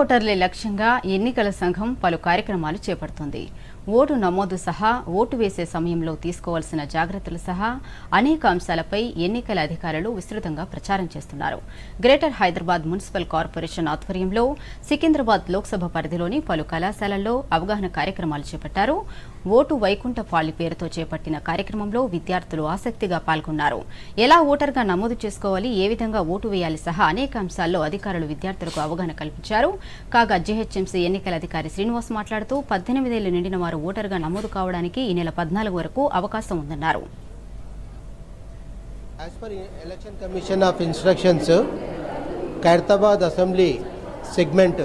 ఓటర్లే లక్ష్యంగా ఎన్నికల సంఘం పలు కార్యక్రమాలు చేపడుతుంది. ఓటు నమోదు సహా ఓటు వేసే సమయంలో తీసుకోవాల్సిన జాగ్రత్తలు సహా అనేక అంశాలపై ఎన్నికల అధికారులు విస్తృతంగా ప్రచారం చేస్తున్నారు. గ్రేటర్ హైదరాబాద్ మున్సిపల్ కార్పొరేషన్ ఆధ్వర్యంలో సికింద్రాబాద్ లోక్సభ పరిధిలోని పలు కళాశాలల్లో అవగాహన కార్యక్రమాలు చేపట్టారు. ఓటు వైకుంఠ పాళి పేరుతో చేపట్టిన కార్యక్రమంలో విద్యార్థులు ఆసక్తిగా పాల్గొన్నారు. ఎలా ఓటర్గా నమోదు చేసుకోవాలి ఏ విధంగా ఓటు వేయాలి సహా అనేక అంశాల్లో అధికారులు విద్యార్థులకు అవగాహన కల్పించారు. కాగా జీహెచ్ఎంసీ ఎన్నికల అధికారి శ్రీనివాస్ మాట్లాడుతూ పద్దెనిమిదేళ్ళు నిండిన వారు ఓటర్గా నమోదు కావడానికి ఈ నెల పద్నాలుగు వరకు అవకాశం ఉందన్నారు. As per election commission of instructions Khairatabad assembly segment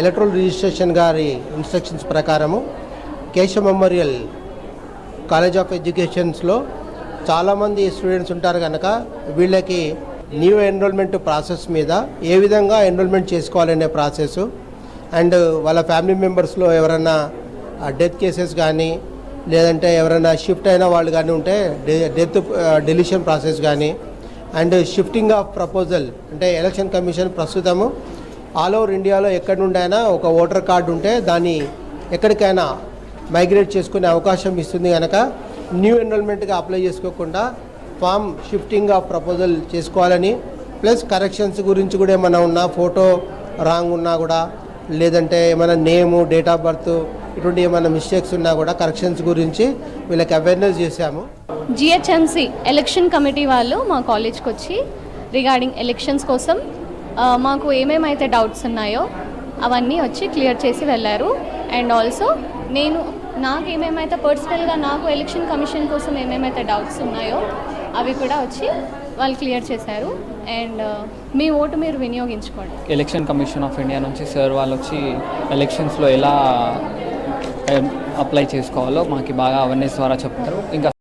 electoral registration గారి ఇన్స్ట్రక్షన్స్ ప్రకారము కేశవ మెమోరియల్ కాలేజ్ ఆఫ్ ఎడ్యుకేషన్స్లో చాలామంది స్టూడెంట్స్ ఉంటారు కనుక వీళ్ళకి న్యూ ఎన్రోల్మెంట్ ప్రాసెస్ మీద ఏ విధంగా ఎన్రోల్మెంట్ చేసుకోవాలనే ప్రాసెస్ అండ్ వాళ్ళ ఫ్యామిలీ మెంబర్స్లో ఎవరైనా డెత్ కేసెస్ కానీ లేదంటే ఎవరైనా షిఫ్ట్ అయిన వాళ్ళు కానీ ఉంటే డెత్ డెలిషన్ ప్రాసెస్ కానీ అండ్ షిఫ్టింగ్ ఆఫ్ ప్రపోజల్ అంటే ఎలక్షన్ కమిషన్ ప్రస్తుతము ఆల్ ఓవర్ ఇండియాలో ఎక్కడి నుండైనా ఒక ఓటర్ కార్డు ఉంటే దాన్ని ఎక్కడికైనా మైగ్రేట్ చేసుకునే అవకాశం ఇస్తుంది కనుక న్యూ ఎన్రోల్మెంట్గా అప్లై చేసుకోకుండా ఫామ్ షిఫ్టింగ్ ఆఫ్ ప్రపోజల్ చేసుకోవాలని ప్లస్ కరెక్షన్స్ గురించి కూడా ఏమైనా ఉన్నా ఫోటో రాంగ్ ఉన్నా కూడా లేదంటే ఏమైనా నేము డేట్ ఆఫ్ బర్త్ ఇటువంటి ఏమైనా మిస్టేక్స్ ఉన్నా కూడా కరెక్షన్స్ గురించి వీళ్ళకి అవేర్నెస్ చేశాము. జిహెచ్ఎంసి ఎలక్షన్ కమిటీ వాళ్ళు మా కాలేజ్కి వచ్చి రిగార్డింగ్ ఎలక్షన్స్ కోసం మాకు ఏమేమైతే డౌట్స్ ఉన్నాయో అవన్నీ వచ్చి క్లియర్ చేసి వెళ్ళారు. అండ్ ఆల్సో నేను నాకు ఏమేమైతే పర్సనల్గా నాకు ఎలక్షన్ కమిషన్ కోసం ఏమేమైతే డౌట్స్ ఉన్నాయో అవి కూడా వచ్చి వాళ్ళు క్లియర్ చేశారు. అండ్ uh, మీ ఓటు మీరు వినియోగించుకోండి. ఎలక్షన్ కమిషన్ ఆఫ్ ఇండియా నుంచి సార్ వాళ్ళు వచ్చి ఎలక్షన్స్లో ఎలా um, అప్లై చేసుకోవాలో మాకు బాగా అవేర్నెస్ ద్వారా చెప్తారు. ఇంకా